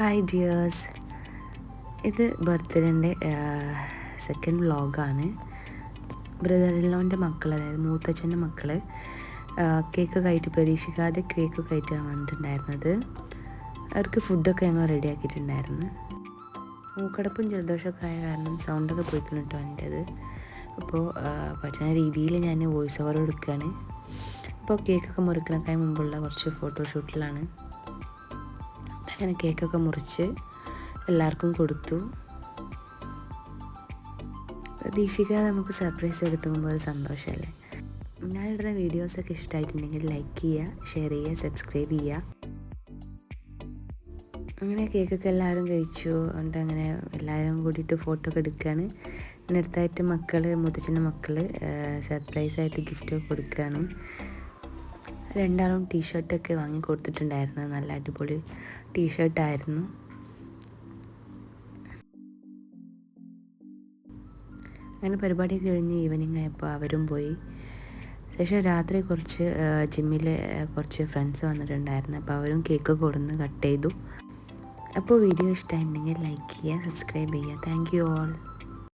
Hi dears ഇത് ബർത്ത്ഡേന്റെ second വ്ളോഗാണ് ബ്രദറിലോന്റെ മക്കൾ അതായത് മൂത്തച്ഛന്റെ മക്കൾ കേക്ക് കയറ്റി പ്രതീക്ഷിക്കാതെ കേക്ക് കയറ്റാൻ വന്നിട്ടുണ്ടായിരുന്നത്. അവർക്ക് ഫുഡൊക്കെ ഞങ്ങൾ റെഡിയാക്കിയിട്ടുണ്ടായിരുന്നു മൂക്കടപ്പും ജലദോഷമൊക്കെ ആയ കാരണം സൗണ്ടൊക്കെ പോയിക്കണം കേട്ടോ അപ്പോൾ പറ്റുന്ന രീതിയിൽ ഞാൻ വോയിസ് ഓവർ കൊടുക്കുകയാണ് അപ്പോൾ കേക്കൊക്കെ മുറിക്കണക്കായി മുമ്പുള്ള കുറച്ച് ഫോട്ടോഷൂട്ടിലാണ് അങ്ങനെ കേക്കൊക്കെ മുറിച്ച് എല്ലാവർക്കും കൊടുത്തു. പ്രതീക്ഷിക്കാതെ നമുക്ക് സർപ്രൈസ് കിട്ടുമ്പോൾ ഒരു സന്തോഷമല്ലേ? ഞാനിടുന്ന വീഡിയോസൊക്കെ ഇഷ്ടമായിട്ടുണ്ടെങ്കിൽ ലൈക്ക് ചെയ്യുക ഷെയർ ചെയ്യുക സബ്സ്ക്രൈബ് ചെയ്യുക. അങ്ങനെ കേക്കൊക്കെ എല്ലാവരും കഴിച്ചു. എന്നിട്ട് അങ്ങനെ എല്ലാവരും കൂടിയിട്ട് ഫോട്ടോ ഒക്കെ എടുക്കുകയാണ്. പിന്നെ അടുത്തായിട്ട് മക്കൾ മുത്തച്ഛന്റെ മക്കൾ സർപ്രൈസായിട്ട് ഗിഫ്റ്റ് കൊടുക്കുകയാണ്. രണ്ടാളും ടീഷർട്ടൊക്കെ വാങ്ങി കൊടുത്തിട്ടുണ്ടായിരുന്നു നല്ല അടിപൊളി ടീഷർട്ടായിരുന്നു. അങ്ങനെ പരിപാടി കഴിഞ്ഞ് ഈവനിങ് ആയപ്പോൾ അവരും പോയി. ശേഷം രാത്രി കുറച്ച് ജിമ്മിൽ കുറച്ച് ഫ്രണ്ട്സ് വന്നിട്ടുണ്ടായിരുന്നു. അപ്പോൾ അവരും കേക്ക് കൊടുന്ന് കട്ട് ചെയ്തു. അപ്പോൾ വീഡിയോ ഇഷ്ടമായിട്ടുണ്ടെങ്കിൽ ലൈക്ക് ചെയ്യുക സബ്സ്ക്രൈബ് ചെയ്യുക. Thank you all